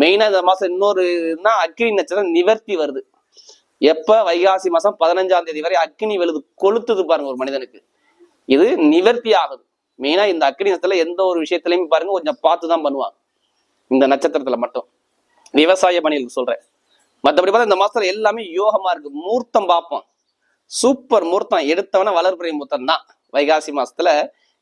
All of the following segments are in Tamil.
மெயினா இந்த மாசம் இன்னொரு இதுனா அக்னி நட்சத்திரம் நிவர்த்தி வருது. எப்ப? வைகாசி மாசம் பதினஞ்சாம் தேதி வரை அக்னி வெளுது கொளுத்துது பாருங்க ஒரு மனிதனுக்கு. இது நிவர்த்தி ஆகுது. மெயினா இந்த அக்னி நட்சத்திரத்துல எந்த ஒரு விஷயத்திலையும் பாருங்க கொஞ்சம் பார்த்து தான் பண்ணுவாங்க. இந்த நட்சத்திரத்துல மட்டும். விவசாய பணிகளுக்கு சொல்றேன். மற்றபடி பார்த்தா இந்த மாசத்துல எல்லாமே யோகமா இருக்கு. மூர்த்தம் பார்ப்போம். சூப்பர் மூர்த்தம். எடுத்தவன வளர்புரை மூர்த்தம் தான் வைகாசி மாசத்துல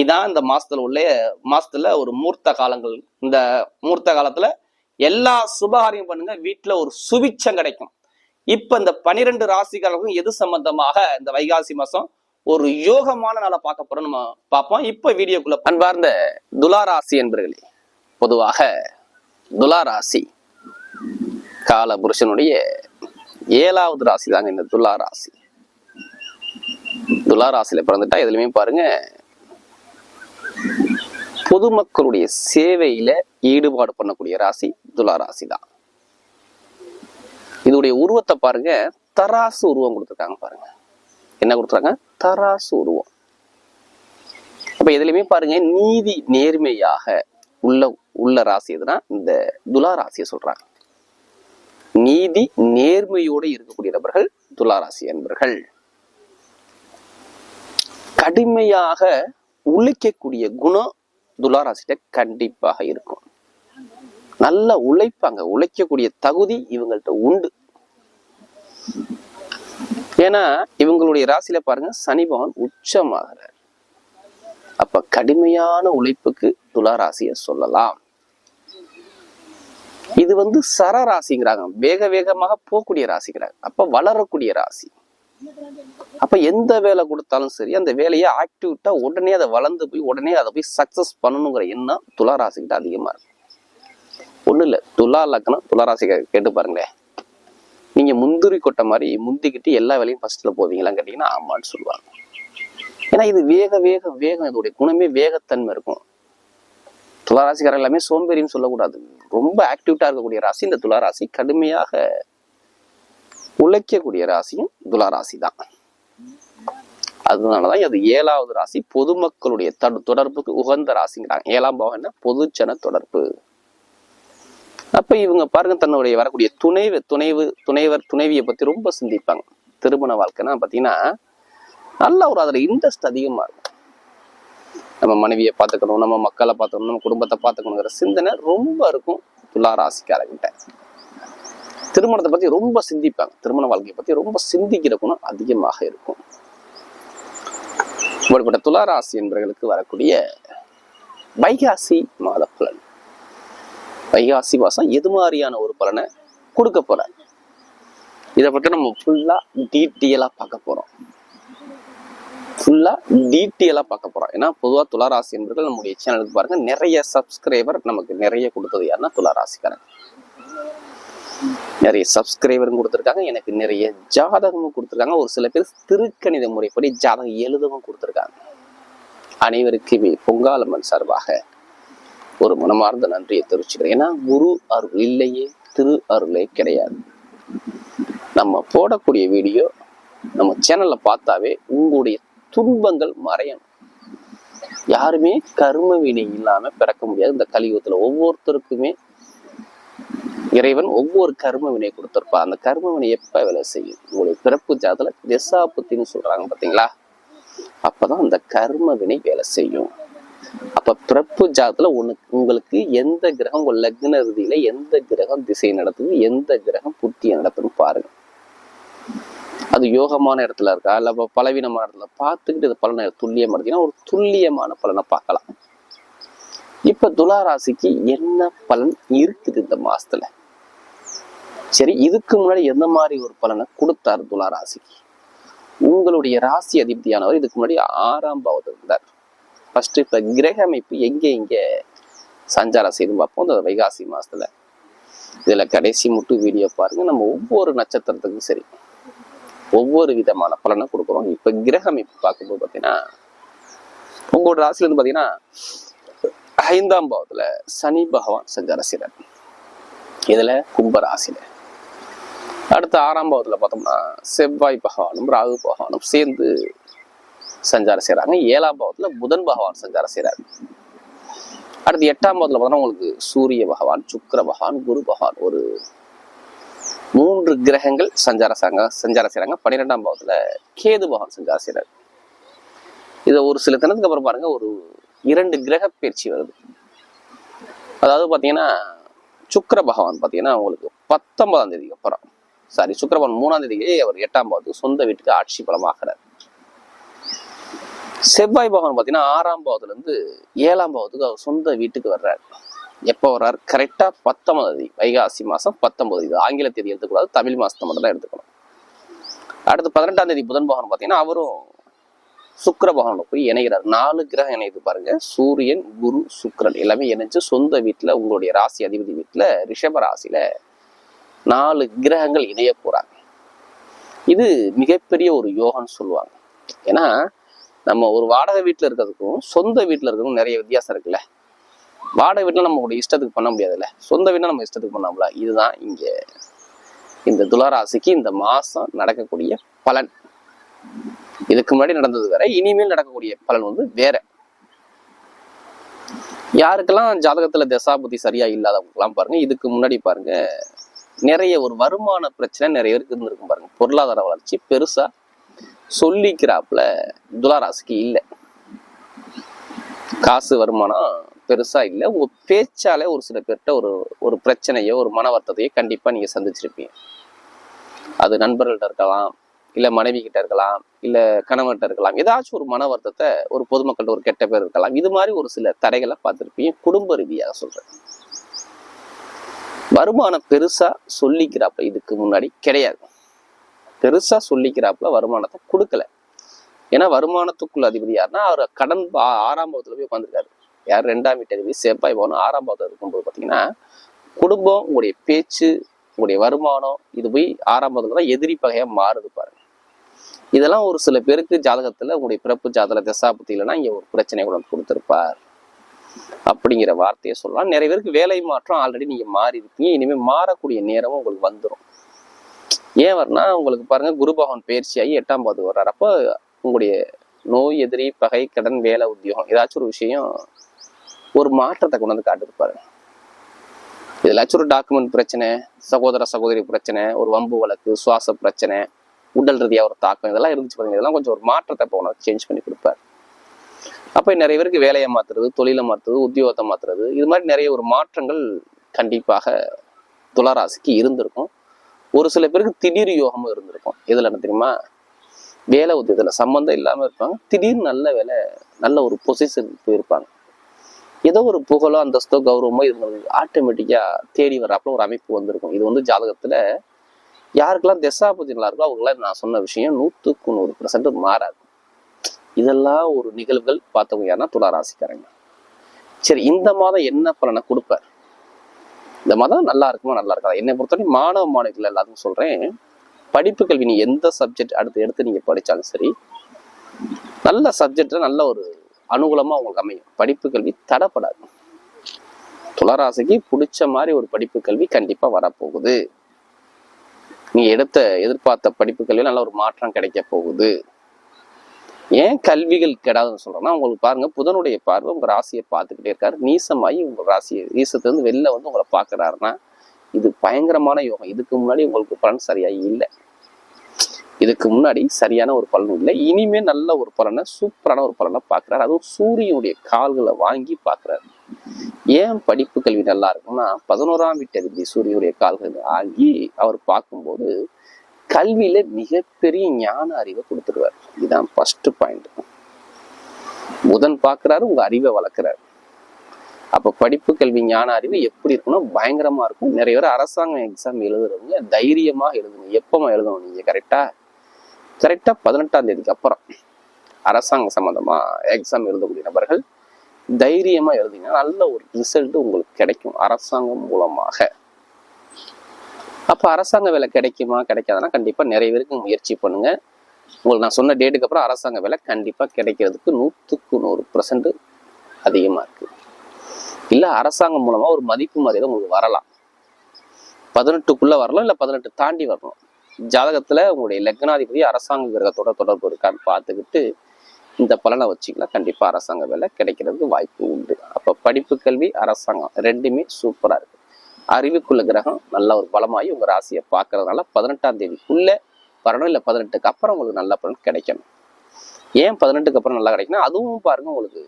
இதான் இந்த மாசத்துல உள்ள மாசத்துல ஒரு மூர்த்த காலங்கள். இந்த மூர்த்த காலத்துல எல்லா சுபகாரியம் பண்ணுங்க வீட்டுல ஒரு சுபிச்சம் கிடைக்கும். இப்ப இந்த பனிரெண்டு ராசிக்காரர்களுக்கும் எது சம்பந்தமாக இந்த வைகாசி மாசம்? ஒரு யோகமான நாளை பார்க்க போறோம் நம்ம பார்ப்போம். இப்ப வீடியோக்குள்ள அன்பார்ந்த துலாராசி என்பர்களே பொதுவாக துலாராசி கால புருஷனுடைய ஏழாவது ராசி தாங்க இந்த துலாராசி ராசி. பிறந்துட்டா எதுலையுமே பாருங்க பொதுமக்களுடைய சேவையில ஈடுபாடு பண்ணக்கூடிய ராசி துலா ராசி தான் இதோடைய உருவத்தை பாருங்க. தராசு உருவம் கொடுத்துருக்காங்க பாருங்க. என்ன கொடுத்துருக்காங்க? தராசு உருவம். அப்ப எதுலையுமே பாருங்க நீதி நேர்மையாக உள்ள உள்ள ராசி எதுனா இந்த துலா ராசியை சொல்றாங்க. நீதி நேர்மையோடு இருக்கக்கூடிய நபர்கள் துலா ராசி என்பர்கள். கடுமையாக உழைக்கக்கூடிய குணம் துளாராசிட்ட கண்டிப்பாக இருக்கும். நல்லா உழைப்பாங்க உழைக்கக்கூடிய தகுதி இவங்கள்ட்ட உண்டு. ஏன்னா இவங்களுடைய ராசியில பாருங்க சனி பகவான் உச்சமாகிறார். அப்ப கடுமையான உழைப்புக்கு துலாராசியை சொல்லலாம். இது வந்து சர ராசிங்கிறாங்க. வேக வேகமாக போகக்கூடிய ராசிங்கிறாங்க. அப்ப வளரக்கூடிய ராசி. அப்ப எந்த வேலை கொடுத்தாலும் சரி அந்த வேலையை ஆக்டிவிட்டா உடனே அதை வளர்ந்து போய் உடனே அதை போய் சக்சஸ் பண்ணணுங்கிற எண்ணம் துலா ராசிக்கிட்ட அதிகமா இருக்கு. ஒண்ணு இல்ல துலா லக்கணம் துலா ராசி கேட்டு பாருங்களேன். நீங்க முந்திரி கொட்டை மாதிரி முந்திக்கிட்டு எல்லா வேலையும் ஃபர்ஸ்ட்ல போவீங்களான்னு கேட்டீங்கன்னா ஆமான்னு சொல்லுவாங்க. ஏன்னா இது வேக வேக வேகம் இதோடைய குணமே வேகத்தன்மை இருக்கும். துளாராசிக்காரர் எல்லாமே சோம்பேறின்னு சொல்லக்கூடாது. ரொம்ப ஆக்டிவிட்டா இருக்கக்கூடிய ராசி இந்த துளாராசி கடுமையாக உழைக்கக்கூடிய ராசியும் துலா ராசி தான் அதனாலதான் அது ஏழாவது ராசி பொதுமக்களுடைய தொடர்புக்கு உகந்த ராசிங்கிறாங்க. ஏழாம் பாவம் என்ன? பொதுச்சன தொடர்பு. அப்ப இவங்க பாருங்க தன்னுடைய வரக்கூடிய துணைவு துணைவு துணைவர் துணைவியை பத்தி ரொம்ப சிந்திப்பாங்க. திருமண வாழ்க்கைன்னா பாத்தீங்கன்னா நல்ல ஒரு அதுல இன்ட்ரெஸ்ட் அதிகமா இருக்கும். நம்ம மனைவியை பார்த்துக்கணும் நம்ம மக்களை பார்த்துக்கணும் நம்ம குடும்பத்தை பார்த்துக்கணுங்கிற சிந்தனை ரொம்ப இருக்கும் துலா ராசிக்காரங்கிட்ட திருமணத்தை பத்தி ரொம்ப சிந்திப்பாங்க. திருமண வாழ்க்கையை பத்தி ரொம்ப சிந்திக்கிற குணம் அதிகமாக இருக்கும். இப்படிப்பட்ட துளாராசி என்பவர்களுக்கு வரக்கூடிய வைகாசி மாத பலன். வைகாசி மாசம் எது மாதிரியான ஒரு பலனை கொடுக்க போறாங்க? இதை பற்றி நம்ம ஃபுல்லா டீட்டெயிலா பார்க்க போறோம். ஃபுல்லா டீட்டெயிலா பார்க்க போறோம். ஏன்னா பொதுவா துளாராசி என்பவர்கள் நம்முடைய சேனலுக்கு பாருங்க நிறைய சப்ஸ்கிரைபர் நமக்கு நிறைய கொடுத்தது யாருன்னா துளாராசிக்காரங்க. நிறைய சப்ஸ்கிரைபரும் கொடுத்துருக்காங்க. எனக்கு நிறைய ஜாதகமும் கொடுத்துருக்காங்க. ஒரு சில பேர் திருக்கணித முறைப்படி ஜாதகம் எழுதவும் கொடுத்துருக்காங்க. அனைவருக்குமே பொங்காலம்மன் சார்பாக ஒரு மனமார்ந்த நன்றியை தெரிவிச்சுக்கிறேன். ஏன்னா குரு அருள் இல்லையே திரு அருளே கிடையாது. நம்ம போடக்கூடிய வீடியோ நம்ம சேனல்ல பார்த்தாவே உங்களுடைய துன்பங்கள் மறையணும். யாருமே கர்ம வினை இல்லாம பிறக்க முடியாது. இந்த கலியுகத்துல ஒவ்வொருத்தருக்குமே இறைவன் ஒவ்வொரு கர்ம வினை அந்த கர்ம வினை எப்ப வேலை செய்யும்? உங்களுடைய பிறப்பு ஜாதத்துல திசாபுத்தின்னு சொல்றாங்க பாத்தீங்களா அப்பதான் அந்த கர்ம வினை வேலை செய்யும். அப்ப பிறப்பு ஜாதத்துல உனக்கு உங்களுக்கு எந்த கிரகம் உங்க லக்ன ரீதியில எந்த கிரகம் திசை நடத்துது எந்த கிரகம் புத்தியை நடத்துதுன்னு பாருங்க. அது யோகமான இடத்துல இருக்கா? இல்ல பலவீனமான இடத்துல? பார்த்துக்கிட்டு இது பலனை துல்லியமா எடுத்தீங்கன்னா ஒரு துல்லியமான பலனை பார்க்கலாம். இப்ப துலா ராசிக்கு என்ன பலன் இருக்குது இந்த மாசத்துல? சரி இதுக்கு முன்னாடி எந்த மாதிரி ஒரு பலனை கொடுத்தார் துலா ராசிக்கு உங்களுடைய ராசி அதிபதியானவர் இதுக்கு முன்னாடி ஆறாம் பாவத்தில் இருந்தார். ஃபர்ஸ்ட் இப்ப கிரக அமைப்பு எங்க எங்க சஞ்சாரம் செய்து பார்ப்போம். அந்த வைகாசி மாசத்துல. இதுல கடைசி முட்டு வீடியோ பாருங்க. நம்ம ஒவ்வொரு நட்சத்திரத்துக்கும் சரி ஒவ்வொரு விதமான பலனை கொடுக்குறோம். இப்ப கிரக அமைப்பு பார்க்கும்போது பாத்தீங்கன்னா உங்களோட ராசில இருந்து பாத்தீங்கன்னா ஐந்தாம் பாவத்துல சனி பகவான் சஞ்சார செய்றார். இதுல கும்ப ராசியில. அடுத்து ஆறாம் பாவத்துல பார்த்தோம்னா செவ்வாய் பகவானும் ராகு பகவானும் சேர்ந்து சஞ்சாரம் செய்கிறாங்க ஏழாம் பாவத்தில் புதன் பகவான் சஞ்சாரம் செய்கிறாரு அடுத்து எட்டாம் பாவத்தில் பார்த்தோம்னா உங்களுக்கு சூரிய பகவான் சுக்கர பகவான் குரு பகவான் ஒரு மூன்று கிரகங்கள் சஞ்சார சாங்க சஞ்சாரம் செய்கிறாங்க பன்னிரெண்டாம் பாவத்தில் கேது பகவான் சஞ்சாரம் செய்கிறார் இதை ஒரு சில தினத்துக்கு அப்புறம் பாருங்க ஒரு இரண்டு கிரக பயிற்சி வருது. அதாவது பார்த்தீங்கன்னா சுக்கர பகவான் பார்த்தீங்கன்னா உங்களுக்கு பத்தொன்பதாம் தேதிக்கு அப்புறம் சாரி சுக்கிர மூணாம் தேதிக்கு அவர் எட்டாம் பாவத்துக்கு சொந்த வீட்டுக்கு ஆட்சி பலமாகிறார். செவ்வாய் பகவான் பாத்தீங்கன்னா ஆறாம் பாவத்துல இருந்து ஏழாம் பாவத்துக்கு அவர் சொந்த வீட்டுக்கு வர்றாரு. எப்போ வர்றார்? கரெக்டா பத்தொன்பது தேதி வைகாசி மாசம் பத்தொன்பது இது ஆங்கில தேதி எடுத்துக்கூடாது தமிழ் மாதத்தை மட்டும் தான் எடுத்துக்கணும். அடுத்து பதினெட்டாம் தேதி புதன் பகவான் பாத்தீங்கன்னா அவரும் சுக்கர பகவானோட போய் இணைகிறார். நாலு கிரகம் இணையுது பாருங்க. சூரியன் குரு சுக்கிரன் எல்லாமே இணைஞ்சு சொந்த வீட்டுல உங்களுடைய ராசி அதிபதி வீட்டுல ரிஷப ராசியில நாலு கிரகங்கள் இணைய போறாங்க. இது மிகப்பெரிய ஒரு யோகம்னு சொல்லுவாங்க. ஏன்னா நம்ம ஒரு வாடகை வீட்டுல இருக்கிறதுக்கும் சொந்த வீட்டுல இருக்கிறதுக்கும் நிறைய வித்தியாசம் இருக்குல்ல. வாடகை வீட்டில் நம்ம இஷ்டத்துக்கு பண்ண முடியாதுல்ல. சொந்த வீட்டில் நம்ம இஷ்டத்துக்கு பண்ணாமல இதுதான் இங்க இந்த துளாராசிக்கு இந்த மாசம் நடக்கக்கூடிய பலன். இதுக்கு முன்னாடி நடந்தது வேற இனிமேல் நடக்கக்கூடிய பலன் வந்து வேற. யாருக்கெல்லாம் ஜாதகத்துல தசாபுத்தி சரியா இல்லாதவங்கலாம் பாருங்க இதுக்கு முன்னாடி பாருங்க நிறைய ஒரு வருமான பிரச்சனை நிறைய பேருக்கு இருந்திருக்கும் பாருங்க. பொருளாதார வளர்ச்சி பெருசா சொல்லிக்கிறாப்புல துளாராசிக்கு இல்லை. காசு வருமானம் பெருசா இல்லை. உங்க பேச்சாலே ஒரு சில பேர்கிட்ட ஒரு ஒரு பிரச்சனையோ ஒரு மன வருத்தத்தையோ கண்டிப்பா நீங்க சந்திச்சிருப்பீங்க. அது நண்பர்கள்ட்ட இருக்கலாம் இல்ல மனைவி கிட்ட இருக்கலாம் இல்ல கணவன்கிட்ட இருக்கலாம். ஏதாச்சும் ஒரு மன வருத்தத்தை ஒரு பொதுமக்கள்கிட்ட ஒரு கெட்ட பேர் இருக்கலாம். இது மாதிரி ஒரு சில தடைகளை பார்த்திருப்பீங்க. குடும்ப ரீதியாக சொல்றேன். வருமானம் பெருசா சொல்லிக்கிறாப்புல இதுக்கு முன்னாடி கிடையாது. பெருசா சொல்லிக்கிறாப்புல வருமானத்தை கொடுக்கல. ஏன்னா வருமானத்துக்குள்ள அதிபதி யாருன்னா அவர் கடன் பா- ஆறாம் பாவத்துல போய் உட்காந்துருக்காரு யார்? ரெண்டாம் வீட்டு அதிபதி செவ்வாய் பவன் ஆறாம் பாவத்துல இருக்கும்போது பாத்தீங்கன்னா குடும்பம் உங்களுடைய பேச்சு உங்களுடைய வருமானம் இது போய் ஆறாம் பாவத்துல தான் எதிரி பகையா மாறுது பாருங்க. இதெல்லாம் ஒரு சில பேருக்கு ஜாதகத்துல உங்களுடைய பிறப்பு ஜாதக தசாபத்தி இல்லைன்னா இங்க ஒரு பிரச்சனை கூட வந்து கொடுத்திருப்பார். அப்படிங்கிற வார்த்தையை சொல்லலாம். நிறைய பேருக்கு வேலை மாற்றம் ஆல்ரெடி நீங்க மாறி இருக்கீங்க. இனிமேல் மாறக்கூடிய நேரமும் உங்களுக்கு வந்துடும் ஏன் வரனா உங்களுக்கு பாருங்க குரு பகவான் பயிற்சியாகி எட்டாம் பாது வர்றாரு. அப்போ உங்களுடைய நோய் எதிரி பகை கடன் வேலை உத்தியோகம் ஏதாச்சும் ஒரு விஷயம் ஒரு மாற்றத்தை கொண்டு வந்து காட்டிருப்பாரு இதெல்லாச்சும் ஒரு டாக்குமெண்ட் பிரச்சனை சகோதர சகோதரி பிரச்சனை ஒரு வம்பு வழக்கு சுவாச பிரச்சனை உடல் ரீதியாக ஒரு தாக்கம் இதெல்லாம் இருந்துச்சு பாருங்க. இதெல்லாம் கொஞ்சம் ஒரு மாற்றத்தை இப்போ உனக்கு சேஞ்ச் பண்ணி கொடுப்பாரு. அப்போ நிறைய பேருக்கு வேலையை மாத்துறது தொழிலை மாத்துறது உத்தியோகத்தை மாத்துறது. இது மாதிரி நிறைய ஒரு மாற்றங்கள் கண்டிப்பாக துளராசிக்கு இருந்திருக்கும். ஒரு சில பேருக்கு திடீர் யோகமும் இருந்திருக்கும். இதில் என்ன தெரியுமா? வேலை உத்தியத்துல சம்மந்தம் இல்லாம இருப்பாங்க. திடீர்னு நல்ல வேலை நல்ல ஒரு பொசிஷன் போயிருப்பாங்க ஏதோ ஒரு புகழோ அந்தஸ்தோ கௌரவமோ இது ஆட்டோமேட்டிக்கா தேடி வர்றாப்புல ஒரு அமைப்பு வந்திருக்கும். இது வந்து ஜாதகத்துல யாருக்கெல்லாம் தசாபதி நல்லா இருக்கோ அவங்களாம் நான் சொன்ன விஷயம் நூற்றுக்கு நூறு பர்சன்ட் மாறாது. இதெல்லாம் ஒரு நிகழ்வுகள் பார்த்தவங்க யாருன்னா துளாராசிக்காரங்க சரி இந்த மாதம் என்ன பலனை கொடுப்பார்? இந்த மாதம் நல்லா இருக்குமா நல்லா இருக்காது? என்னை பொறுத்தவரைக்கும் மாணவ மாணவிகள் எல்லாத்துக்கும் சொல்றேன் படிப்பு கல்வி நீ எந்த சப்ஜெக்ட் அடுத்து எடுத்து நீங்க படிச்சாலும் சரி நல்ல சப்ஜெக்ட்ல நல்ல ஒரு அனுகூலமா உங்களுக்கு அமையும். படிப்பு கல்வி தடப்படாது. துளராசிக்கு பிடிச்ச மாதிரி ஒரு படிப்பு கல்வி கண்டிப்பா வரப்போகுது. நீ எடுத்த எதிர்பார்த்த படிப்பு கல்வியில் நல்ல ஒரு மாற்றம் கிடைக்க போகுது. ஏன் கல்விகள் கெடாதுன்னு சொல்றேன்னா உங்களுக்கு பாருங்க புதனுடைய பார்வை உங்கள் ராசியை பார்த்துக்கிட்டே இருக்காரு. நீசமாகி உங்கள் ராசியை நீசத்துலேருந்து வெளில வந்து உங்களை பார்க்கறாருன்னா இது பயங்கரமான யோகம். இதுக்கு முன்னாடி உங்களுக்கு பலன் சரியாக இல்லை. இதுக்கு முன்னாடி சரியான ஒரு பலன் இல்லை. இனிமே நல்ல ஒரு பலனை சூப்பரான ஒரு பலனை பார்க்கறாரு. அதுவும் சூரியனுடைய கால்களை வாங்கி பார்க்கறாரு. ஏன் படிப்பு கல்வி நல்லா இருக்கும்னா பதினோராம் வீட்டு அதிபதி சூரியனுடைய கால்கள் ஆகி அவர் பார்க்கும்போது கல்வியில மிகப்பெரிய ஞான அறிவை கொடுத்துருவார். இதுதான் ஃபர்ஸ்ட் பாயிண்ட் புதன் பார்க்குறாரு உங்க அறிவை வளர்க்குறாரு. அப்ப படிப்பு கல்வி ஞான அறிவு எப்படி இருக்குன்னா பயங்கரமா இருக்கும். நிறைய பேர் அரசாங்க எக்ஸாம் எழுதுறவங்க தைரியமா எழுதுங்க. எப்பமா எழுதணும் நீங்க? கரெக்டா கரெக்டா பதினெட்டாம் தேதிக்கு அப்புறம். அரசாங்க சம்பந்தமா எக்ஸாம் எழுதக்கூடிய நபர்கள் தைரியமா எழுதிங்கன்னா நல்ல ஒரு ரிசல்ட் உங்களுக்கு கிடைக்கும் அரசாங்கம் மூலமாக. அப்ப அரசாங்க வேலை கிடைக்குமா? கிடைக்காதுன்னா கண்டிப்பா நிறைய பேருக்கு முயற்சி பண்ணுங்க. உங்களுக்கு நான் சொன்ன டேட்டுக்கு அப்புறம் அரசாங்க வேலை கண்டிப்பா கிடைக்கிறதுக்கு நூற்றுக்கு நூறு பர்சன்ட் அதிகமா இருக்கு. இல்லை அரசாங்கம் மூலமா ஒரு மதிப்பு மரியாதை உங்களுக்கு வரலாம். பதினெட்டுக்குள்ள வரலாம் இல்ல பதினெட்டு தாண்டி வரணும். ஜாதகத்துல உங்களுடைய லக்னாதிபதி அரசாங்க கிரகத்தோட தொடர்பு இருக்கான்னு பார்த்துக்கிட்டு இந்த பலனை வச்சிக்கலாம் கண்டிப்பா அரசாங்க வேலை கிடைக்கிறதுக்கு வாய்ப்பு உண்டு. அப்ப படிப்பு கல்வி அரசாங்கம் ரெண்டுமே சூப்பரா இருக்கு. அறிவுக்குள்ள கிரகம் நல்ல ஒரு பலமாகி உங்க ராசியை பார்க்கறதுனால பதினெட்டாம் தேதிக்குள்ள வரணும் இல்லை பதினெட்டுக்கு அப்புறம் உங்களுக்கு நல்ல பலன் கிடைக்கணும். ஏன் பதினெட்டுக்கு அப்புறம் நல்லா கிடைக்கணும் அதுவும் பாருங்க உங்களுக்கு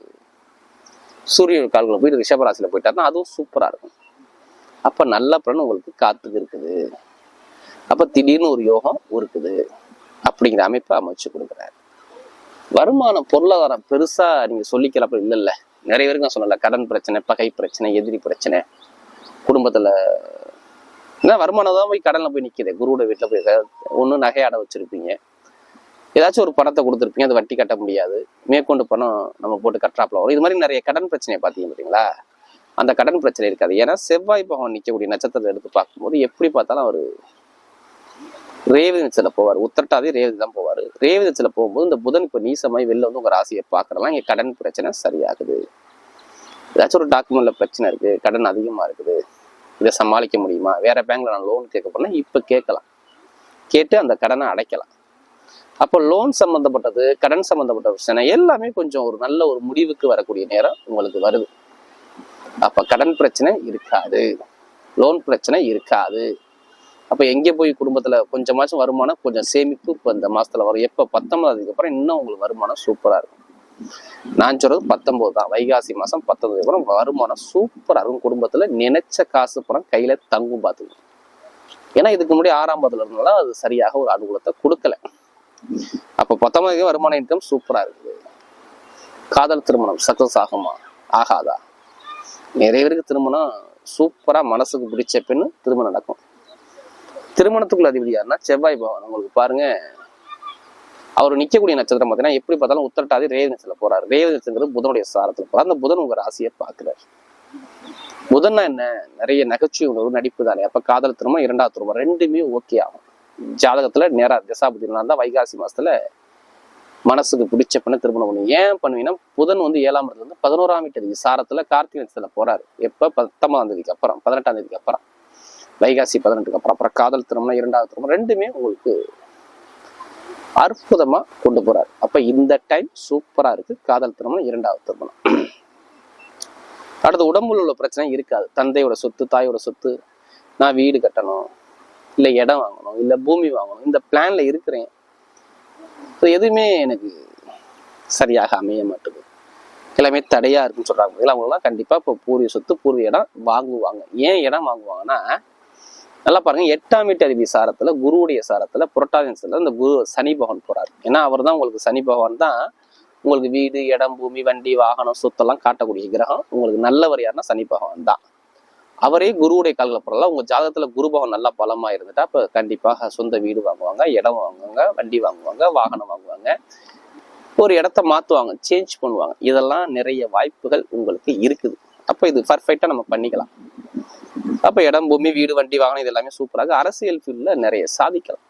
சூரியன் கால்களை போயிட்டு ரிஷபராசியில் போயிட்டாருன்னா அதுவும் சூப்பரா இருக்கும். அப்போ நல்ல பலன் உங்களுக்கு காத்துக்கு இருக்குது. அப்போ திடீர்னு ஒரு யோகம் இருக்குது. அப்படிங்கிற அமைப்பை அமைச்சு கொடுக்குறாரு. வருமானம் பொருளாதாரம் பெருசா நீங்க சொல்லிக்கிறப்ப இல்ல இல்லைல்ல. நிறைய பேருக்கு நான் சொன்னல கடன் பிரச்சனை பகை பிரச்சனை எதிரி பிரச்சனை குடும்பத்துல என்ன வருமானம் தான் போய் கடன்ல போய் நிற்கிது குருவோட வீட்டில் போய் ஒன்றும் நகையாட வச்சுருப்பீங்க. ஏதாச்சும் ஒரு பணத்தை கொடுத்துருப்பீங்க. அது வட்டி கட்ட முடியாது. மேற்கொண்டு பணம் நம்ம போட்டு கட்டுறாப்புல வரும். இது மாதிரி நிறைய கடன் பிரச்சனையை பார்த்தீங்க பார்த்தீங்களா அந்த கடன் பிரச்சனை இருக்காது. ஏன்னா செவ்வாய் பகவான் நிற்கக்கூடிய நட்சத்திரத்தை எடுத்து பார்க்கும்போது எப்படி பார்த்தாலும் அவர் ரேவதி நட்சத்திர போவார். உத்தரட்டாதே ரேவதி தான் போவார். ரேவதி நட்சத்திர போகும்போது இந்த புதன் இப்போ நீசமாய் வெளில வந்து உங்கள் ராசியை பார்க்கறலாம் இங்கே கடன் பிரச்சனை சரியாகுது. ஏதாச்சும் ஒரு டாக்குமெண்ட்ல பிரச்சனை இருக்குது கடன் அதிகமாக இருக்குது. இதை சமாளிக்க முடியுமா? வேற பேங்க்ல நான் லோன் கேட்க போனேன் இப்ப கேட்கலாம். கேட்டு அந்த கடனை அடைக்கலாம். அப்போ லோன் சம்பந்தப்பட்டது கடன் சம்மந்தப்பட்ட பிரச்சனை எல்லாமே கொஞ்சம் ஒரு நல்ல ஒரு முடிவுக்கு வரக்கூடிய நேரம் உங்களுக்கு வருது. அப்ப கடன் பிரச்சனை இருக்காது. லோன் பிரச்சனை இருக்காது. அப்போ எங்கே போய் குடும்பத்துல கொஞ்சமாச்சும் வருமானம் கொஞ்சம் சேமிப்பு இப்போ இந்த மாசத்துல வரும். எப்போ பத்தொன்பதாவதுக்கு அப்புறம் இன்னும் உங்களுக்கு வருமானம் சூப்பரா இருக்கும். நான் சொல்றது பத்தொன்பது தான். வைகாசி மாசம் பத்தொன்பது. அப்புறம் வருமானம் சூப்பரா இருக்கும். குடும்பத்துல நினைச்ச காசு பணம் கையில தங்கும் பார்த்துக்கணும். ஏன்னா இதுக்கு முன்னாடி ஆறாம் பாதத்துல இருந்தாலும் அது சரியாக ஒரு அனுகூலத்தை கொடுக்கல. அப்ப பத்தொன்பது வருமான இன்கம் சூப்பரா இருக்குது. காதல் திருமணம் சக்சஸ் ஆகுமா? ஆகாதா? நிறைய பேருக்கு திருமணம் சூப்பரா மனசுக்கு பிடிச்ச பெண்ணு திருமணம் நடக்கும். திருமணத்துக்குள்ள அதிபதி யாருன்னா செவ்வாய் பவன் உங்களுக்கு பாருங்க அவர் நிற்கக்கூடிய நட்சத்திரம் பார்த்தீங்கன்னா எப்படி பார்த்தாலும் உத்தரட்டாதி ரேவதி நட்சத்திரம் போறாரு. ரேவதி நட்சத்திரம் புதனுடைய சாரத்தில் போறாரு. அந்த புதன் உங்க ராசியை பாக்குறாரு புதன்னா என்ன? நிறைய நகைச்சுவை உணர்வு நடிப்பு தானே. அப்ப காதல் திருமணம் இரண்டாவது திருமணம் ரெண்டுமே ஓகே ஆகும். ஜாதகத்துல நேரா திசாபுதி தான் வைகாசி மாசத்துல மனசுக்கு பிடிச்ச பண்ண திருமணம் பண்ணி. ஏன் பண்ணுவீங்கன்னா புதன் வந்து ஏழாம் இடத்துல இருந்து பதினோராம் தேதி சாரத்துல கார்த்திகை நட்சத்திரத்துல போறாரு. எப்ப? பத்தொன்பதாம் தேதிக்கு அப்புறம் பதினெட்டாம் தேதிக்கு அப்புறம். வைகாசி பதினெட்டுக்கு அப்புறம். அப்புறம் காதல் திருமணம் இரண்டாவது திருமணம் ரெண்டுமே உங்களுக்கு அற்புதமா கொண்டு போறாரு. அப்ப இந்த டைம் சூப்பரா இருக்கு. காதல் திருமணம் இரண்டாவது திருமணம். அடுத்து உடம்புல உள்ள பிரச்சனை இருக்காது. தந்தையோட சொத்து தாயோட சொத்து நான் வீடு கட்டணும் இல்லை இடம் வாங்கணும் இல்லை பூமி வாங்கணும் இந்த பிளான்ல இருக்கிறேன். எதுவுமே எனக்கு சரியாக அமைய மாட்டுது. எல்லாமே தடையா இருக்குன்னு சொல்றாங்க. இதெல்லாம் அவங்களாம் கண்டிப்பா இப்போ பூர்வீக சொத்து பூர்வீக இடம் வாங்குவாங்க. ஏன் இடம் வாங்குவாங்கன்னா நல்லா பாருங்க எட்டாம் வீட்டு அதிபதி சாரத்துல குருவுடைய சாரத்துல புரட்டாதி இந்த குரு சனி பகவான் போறாரு. ஏன்னா அவர் தான் உங்களுக்கு சனி பகவான் தான் உங்களுக்கு வீடு இடம் பூமி வண்டி வாகனம் சொத்தெல்லாம் காட்டக்கூடிய கிரகம். உங்களுக்கு நல்லவர் யாருன்னா சனி பகவான் தான். அவரே குருவுடைய கால்களை போறதால உங்க ஜாதகத்துல குரு பகவான் நல்லா பலமா இருந்துட்டா அப்ப கண்டிப்பாக சொந்த வீடு வாங்குவாங்க இடம் வாங்குவாங்க வண்டி வாங்குவாங்க வாகனம் வாங்குவாங்க. ஒரு இடத்த மாத்துவாங்க சேஞ்ச் பண்ணுவாங்க. இதெல்லாம் நிறைய வாய்ப்புகள் உங்களுக்கு இருக்குது. அப்ப இது பர்ஃபெக்டா நம்ம பண்ணிக்கலாம். அப்ப இடம் பூமி வீடு வண்டி வாகனம் இது எல்லாமே சூப்பராக அரசியல் ஃபீல்டில் நிறைய சாதிக்கலாம்.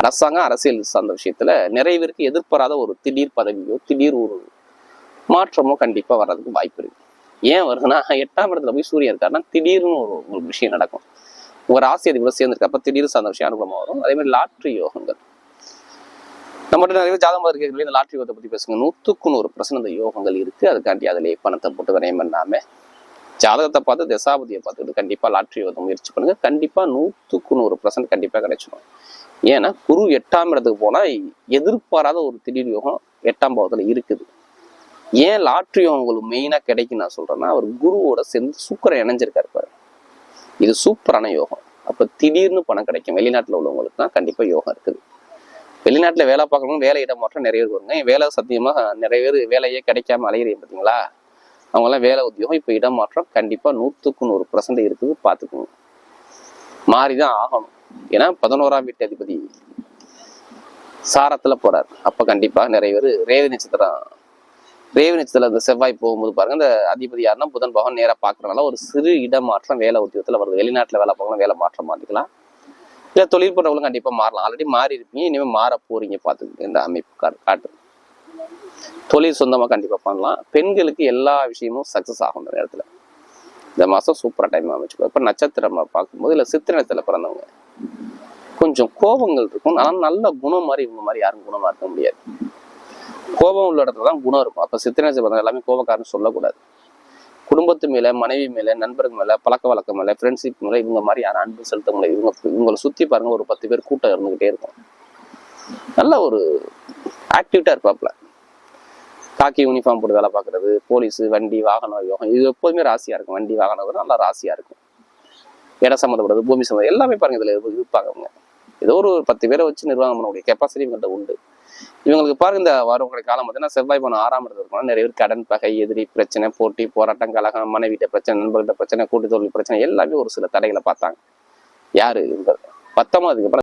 அரசாங்கம் அரசியல் சார்ந்த விஷயத்துல நிறைய பேருக்கு எதிர்பாராத ஒரு திடீர் பதவியோ திடீர் ஒரு மாற்றமோ கண்டிப்பா வர்றதுக்கு வாய்ப்பு இருக்கு. ஏன் வருதுன்னா எட்டாம் இடத்துல போய் சூரியன் இருக்காருன்னா திடீர்னு ஒரு ஒரு விஷயம் நடக்கும். ஒரு ராசி அதிபர் சேர்ந்துருக்கு அப்ப திடீர் சார்ந்த விஷயம் அனுபவம் வரும். அதே மாதிரி லாட்ரி யோகங்கள். நம்மகிட்ட நிறைய ஜாதகம் இருக்கிற இந்த லாட்ரி யோகத்தை பத்தி பேசுங்க. நூற்றுக்கு நூறு பிரச்சனை இந்த யோகங்கள் இருக்கு. அதுக்காண்டி அதிலே பணத்தை போட்டு விரயம் பண்ணாமல் ஜாதகத்தை பார்த்து தசாபதியை பார்த்துட்டு கண்டிப்பாக லாட்ரி வந்து முயற்சி பண்ணுங்கள் கண்டிப்பாக நூற்றுக்கு நூறு பர்சன்ட் கண்டிப்பாக கிடைச்சிடும் ஏன்னா குரு எட்டாம் இடத்துக்கு போனால் எதிர்பாராத ஒரு திடீர் யோகம் எட்டாம் பாவத்தில் இருக்குது. ஏன் லாட்ரி யோகம் உங்களுக்கு மெயினாக கிடைக்கும் நான் சொல்கிறேன்னா அவர் குருவோட சேர்ந்து சுக்கரன் இணைஞ்சிருக்காரு பாரு. இது சூப்பரான யோகம். அப்போ திடீர்னு பணம் கிடைக்கும். வெளிநாட்டில் உள்ளவங்களுக்கு தான் கண்டிப்பாக யோகம் இருக்குது. வெளிநாட்டில் வேலை பார்க்கணும் வேலை இடம் மாற்றம் நிறைய பேர் வருங்க. வேலை சத்தியமாக நிறைய பேர் வேலையே கிடைக்காம அலையிறீங்க பார்த்தீங்களா அவங்கெல்லாம் வேலை உத்தியோகம் இப்போ இடம் மாற்றம் நூற்றுக்கு நூறு பர்சன்ட் இருக்குது பார்த்துக்கோங்க. மாறிதான் ஆகணும். ஏன்னா பதினோராம் வீட்டு அதிபதி சாரத்தில் போகிறார் அப்போ கண்டிப்பாக நிறைய பேர் ரேவதி நட்சத்திரம் ரேவதி நட்சத்திரம் இந்த செவ்வாய் போகும்போது பாருங்க இந்த அதிபதி யாருன்னா புதன் பகவான் நேராக பார்க்குறனால ஒரு சிறு இடமாற்றம் வேலை உத்தியோகத்தில் வருது. வெளிநாட்டில் வேலை பார்க்கலாம் வேலை மாற்றம் மாற்றிக்கலாம் இல்லை தொழில் பண்ணுறவங்களும் கண்டிப்பாக மாறலாம். ஆல்ரெடி மாறி இருப்பீங்க இனிமேல் மாற போறீங்க பாத்துக்கோங்க இந்த அமைப்பு கா- காட்டு. தொழில் சொந்தமா கண்டிப்பா பண்ணலாம். பெண்களுக்கு எல்லா விஷயமும் சக்சஸ் ஆகும் இந்த நேரத்துல. இந்த மாசம் சூப்பராக டைம் அமைச்சுக்கோ. இப்போ நட்சத்திரமாக பார்க்கும்போது இல்ல சித்திரத்தில் நேரத்துல பிறந்தவங்க. கொஞ்சம் கோபங்கள் இருக்கும். ஆனா நல்ல குணம் மாதிரி இவங்க மாதிரி யாரும் குணமா இருக்க முடியாது. கோபம் உள்ள இடத்துல தான் குணம் இருக்கும். அப்ப சித்திர பிறந்த பிறந்தவங்க எல்லாமே கோபக்காரன்னு சொல்லக்கூடாது. குடும்பத்து மேல மனைவி மேல நண்பர்கள் மேல பழக்க வழக்கம் மேல ஃப்ரெண்ட்ஷிப் மேலே இவங்க மாதிரி யாரும் அன்பு செலுத்த முடியாது. இவங்க இவங்களை சுத்தி பாருங்க ஒரு பத்து பேர் கூட்டம் இருந்துகிட்டே இருக்கும். நல்ல ஒரு ஆக்டிவிட்டா இருப்பாப்ல. காக்கி யூனிஃபார்ம் போட்டு வேலை பார்க்கறது போலீஸ் வண்டி வாகனம் யோகம் இது எப்போதுமே ராசியாக இருக்கும். வண்டி வாகனம் யோகம் நல்லா ராசியாக இருக்கும். இடம் சம்மந்தப்படுறது பூமி சம்மந்தம் எல்லாமே பாருங்க இதில் இருப்பாங்க அவங்க ஏதோ ஒரு பத்து பேரை வச்சு நிர்வாகம் பண்ணக்கூடிய கெப்பாசிட்டி இவங்கள்ட்ட உண்டு. இவங்களுக்கு பாருங்க இந்த வரக்கூடிய காலம் பார்த்தீங்கன்னா செவ்வாய் போன ஆறாம் இடத்துல இருக்கணும் நிறைய பேர் கடன் பகை எதிரி பிரச்சனை போட்டி போராட்டம் கலகம் மனைவிட்ட பிரச்சனை நண்பர்கிட்ட பிரச்சனை கூட்டு தொழில் பிரச்சனை எல்லாமே ஒரு சில தடைகளை பார்த்தாங்க. யாரு இவங்க? பத்தொன்பதுக்கு அப்புறம்